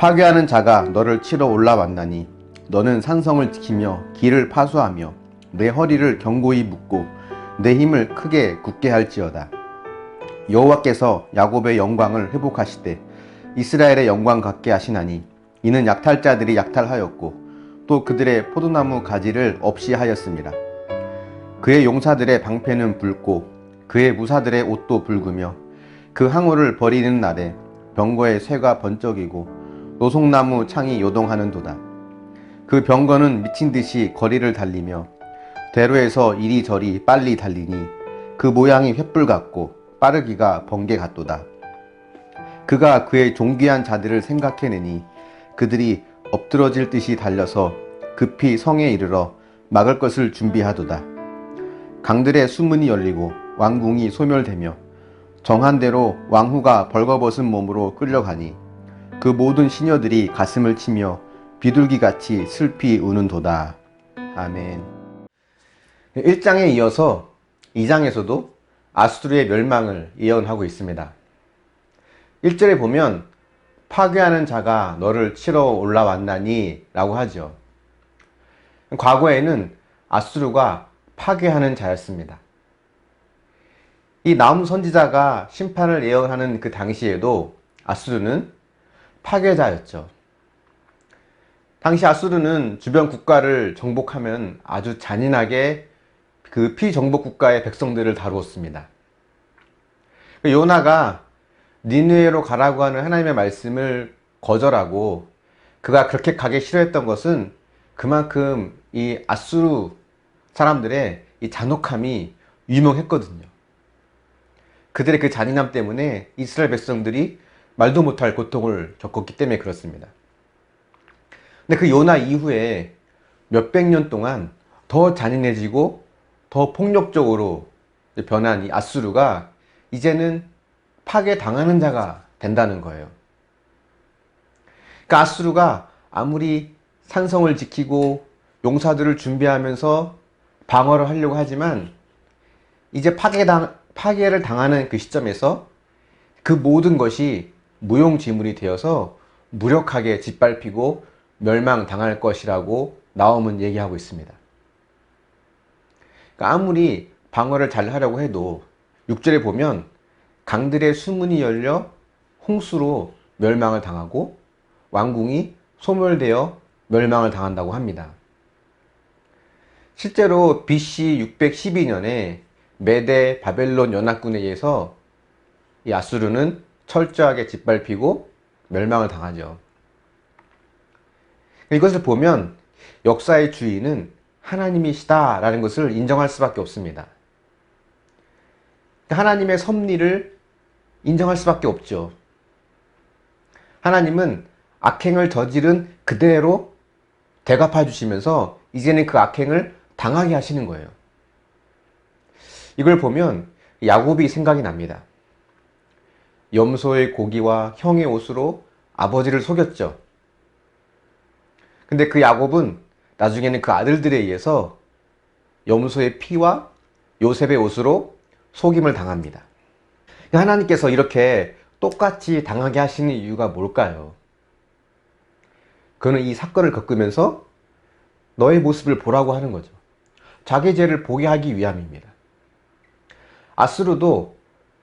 파괴하는 자가 너를 치러 올라왔나니 너는 산성을 지키며 길을 파수하며 내 허리를 견고히 묶고 내 힘을 크게 굳게 할지어다. 여호와께서 야곱의 영광을 회복하시되 이스라엘의 영광 갖게 하시나니 이는 약탈자들이 약탈하였고 또 그들의 포도나무 가지를 없이 하였습니다. 그의 용사들의 방패는 붉고 그의 무사들의 옷도 붉으며 그 항우를 버리는 날에 병거의 쇠가 번쩍이고 노송나무 창이 요동하는도다. 그 병거는 미친 듯이 거리를 달리며 대로에서 이리저리 빨리 달리니 그 모양이 횃불 같고 빠르기가 번개 같도다. 그가 그의 존귀한 자들을 생각해내니 그들이 엎드러질 듯이 달려서 급히 성에 이르러 막을 것을 준비하도다. 강들의 수문이 열리고 왕궁이 소멸되며 정한 대로 왕후가 벌거벗은 몸으로 끌려가니 그 모든 시녀들이 가슴을 치며 비둘기같이 슬피 우는도다. 아멘. 1장에 이어서 2장에서도 아수르의 멸망을 예언하고 있습니다. 1절에 보면 파괴하는 자가 너를 치러 올라왔나니 라고 하죠. 과거에는 아수르가 파괴하는 자였습니다. 이 나움 선지자가 심판을 예언하는 그 당시에도 아수르는 파괴자였죠. 당시 아수르는 주변 국가를 정복하면 아주 잔인하게 그 피정복 국가의 백성들을 다루었습니다. 요나가 니누에로 가라고 하는 하나님의 말씀을 거절하고 그가 그렇게 가기 싫어했던 것은 그만큼 이 아수르 사람들의 이 잔혹함이 유명했거든요. 그들의 그 잔인함 때문에 이스라엘 백성들이 말도 못할 고통을 겪었기 때문에 그렇습니다. 근데 그 요나 이후에 몇백 년 동안 더 잔인해지고 더 폭력적으로 변한 이 아수르가 이제는 파괴당하는 자가 된다는 거예요. 그러니까 아수르가 아무리 산성을 지키고 용사들을 준비하면서 방어를 하려고 하지만 이제 파괴당, 파괴를 당하는 그 시점에서 그 모든 것이 무용지물이 되어서 무력하게 짓밟히고 멸망당할 것이라고 나옴은 얘기하고 있습니다. 그러니까 아무리 방어를 잘 하려고 해도 6절에 보면 강들의 수문이 열려 홍수로 멸망을 당하고 왕궁이 소멸되어 멸망을 당한다고 합니다. 실제로 BC 612년에 메데 바벨론 연합군에 의해서 이 아수르는 철저하게 짓밟히고 멸망을 당하죠. 이것을 보면 역사의 주인은 하나님이시다라는 것을 인정할 수밖에 없습니다. 하나님의 섭리를 인정할 수밖에 없죠. 하나님은 악행을 저지른 그대로 대갚아 주시면서 이제는 그 악행을 당하게 하시는 거예요. 이걸 보면 야곱이 생각이 납니다. 염소의 고기와 형의 옷으로 아버지를 속였죠. 근데 그 야곱은 나중에는 그 아들들에 의해서 염소의 피와 요셉의 옷으로 속임을 당합니다. 하나님께서 이렇게 똑같이 당하게 하시는 이유가 뭘까요? 그는 이 사건을 겪으면서 너의 모습을 보라고 하는 거죠. 자기 죄를 보게 하기 위함입니다. 아수르도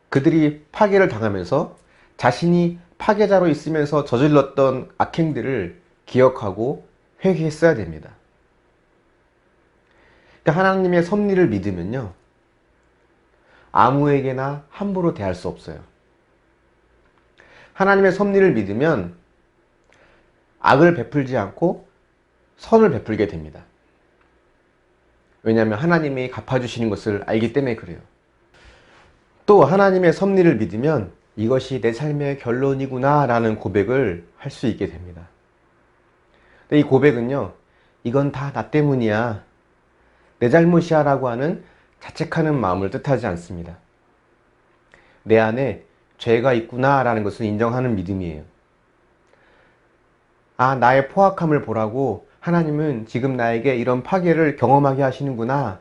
그들이 파괴를 당하면서 자신이 파괴자로 있으면서 저질렀던 악행들을 기억하고 회개했어야 됩니다. 그러니까 하나님의 섭리를 믿으면요. 아무에게나 함부로 대할 수 없어요. 하나님의 섭리를 믿으면 악을 베풀지 않고 선을 베풀게 됩니다. 왜냐하면 하나님이 갚아주시는 것을 알기 때문에 그래요. 또 하나님의 섭리를 믿으면 이것이 내 삶의 결론이구나 라는 고백을 할 수 있게 됩니다. 이 고백은요, 이건 다 나 때문이야. 내 잘못이야 라고 하는 자책하는 마음을 뜻하지 않습니다. 내 안에 죄가 있구나 라는 것을 인정하는 믿음이에요. 아, 나의 포악함을 보라고 하나님은 지금 나에게 이런 파괴를 경험하게 하시는구나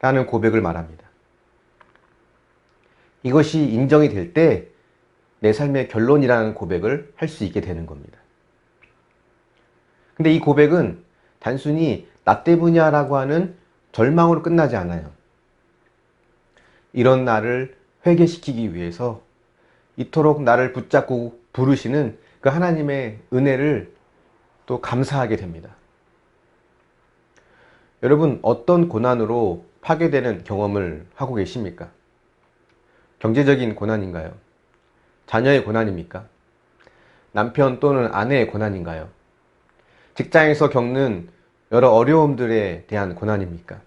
라는 고백을 말합니다. 이것이 인정이 될 때 내 삶의 결론이라는 고백을 할 수 있게 되는 겁니다. 근데 이 고백은 단순히 나 때문이야 라고 하는 절망으로 끝나지 않아요. 이런 나를 회개시키기 위해서 이토록 나를 붙잡고 부르시는 그 하나님의 은혜를 또 감사하게 됩니다. 여러분, 어떤 고난으로 파괴되는 경험을 하고 계십니까? 경제적인 고난인가요? 자녀의 고난입니까? 남편 또는 아내의 고난인가요? 직장에서 겪는 여러 어려움들에 대한 고난입니까?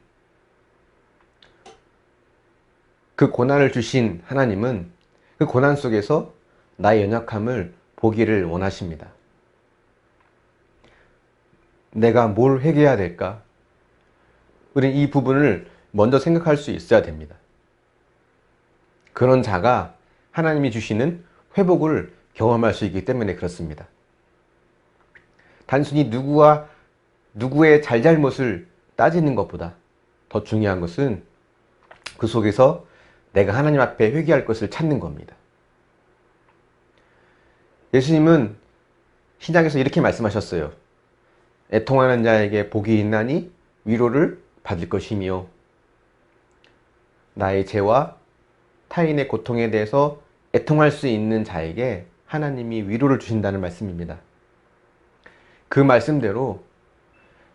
그 고난을 주신 하나님은 그 고난 속에서 나의 연약함을 보기를 원하십니다. 내가 뭘 회개해야 될까? 우리는 이 부분을 먼저 생각할 수 있어야 됩니다. 그런 자가 하나님이 주시는 회복을 경험할 수 있기 때문에 그렇습니다. 단순히 누구와 누구의 잘잘못을 따지는 것보다 더 중요한 것은 그 속에서 내가 하나님 앞에 회개할 것을 찾는 겁니다. 예수님은 신약에서 이렇게 말씀하셨어요. 애통하는 자에게 복이 있나니 위로를 받을 것이며 나의 죄와 타인의 고통에 대해서 애통할 수 있는 자에게 하나님이 위로를 주신다는 말씀입니다. 그 말씀대로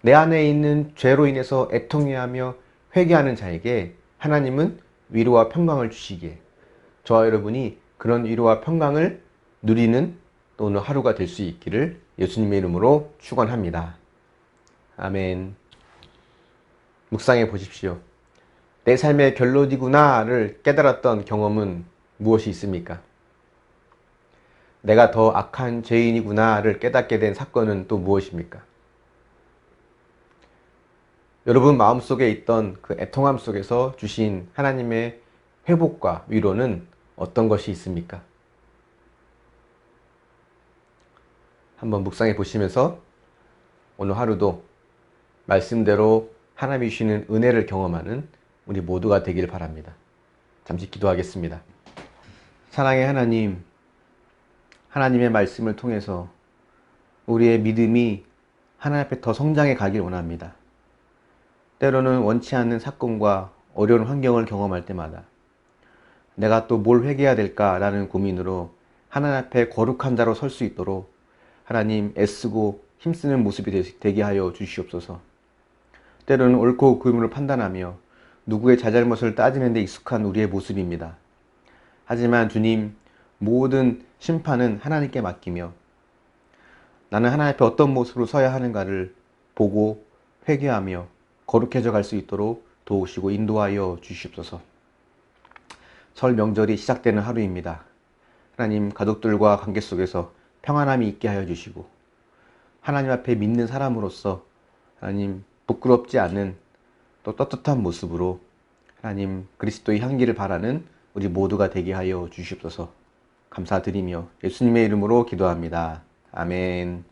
내 안에 있는 죄로 인해서 애통해하며 회개하는 자에게 하나님은 위로와 평강을 주시기에 저와 여러분이 그런 위로와 평강을 누리는 오늘 하루가 될 수 있기를 예수님의 이름으로 축원합니다. 아멘. 묵상해 보십시오. 내 삶의 결론이구나를 깨달았던 경험은 무엇이 있습니까? 내가 더 악한 죄인이구나를 깨닫게 된 사건은 또 무엇입니까? 여러분 마음속에 있던 그 애통함 속에서 주신 하나님의 회복과 위로는 어떤 것이 있습니까? 한번 묵상해 보시면서 오늘 하루도 말씀대로 하나님이 주시는 은혜를 경험하는 우리 모두가 되길 바랍니다. 잠시 기도하겠습니다. 사랑의 하나님, 하나님의 말씀을 통해서 우리의 믿음이 하나님 앞에 더 성장해 가길 원합니다. 때로는 원치 않는 사건과 어려운 환경을 경험할 때마다 내가 또 뭘 회개해야 될까라는 고민으로 하나님 앞에 거룩한 자로 설 수 있도록 하나님 애쓰고 힘쓰는 모습이 되게 하여 주시옵소서. 때로는 옳고 그름을 판단하며 누구의 자잘못을 따지는 데 익숙한 우리의 모습입니다. 하지만 주님, 모든 심판은 하나님께 맡기며 나는 하나님 앞에 어떤 모습으로 서야 하는가를 보고 회개하며 거룩해져 갈 수 있도록 도우시고 인도하여 주시옵소서. 설 명절이 시작되는 하루입니다. 하나님 가족들과 관계 속에서 평안함이 있게 하여 주시고 하나님 앞에 믿는 사람으로서 하나님 부끄럽지 않은 또 떳떳한 모습으로 하나님 그리스도의 향기를 바라는 우리 모두가 되게 하여 주시옵소서 감사드리며 예수님의 이름으로 기도합니다. 아멘.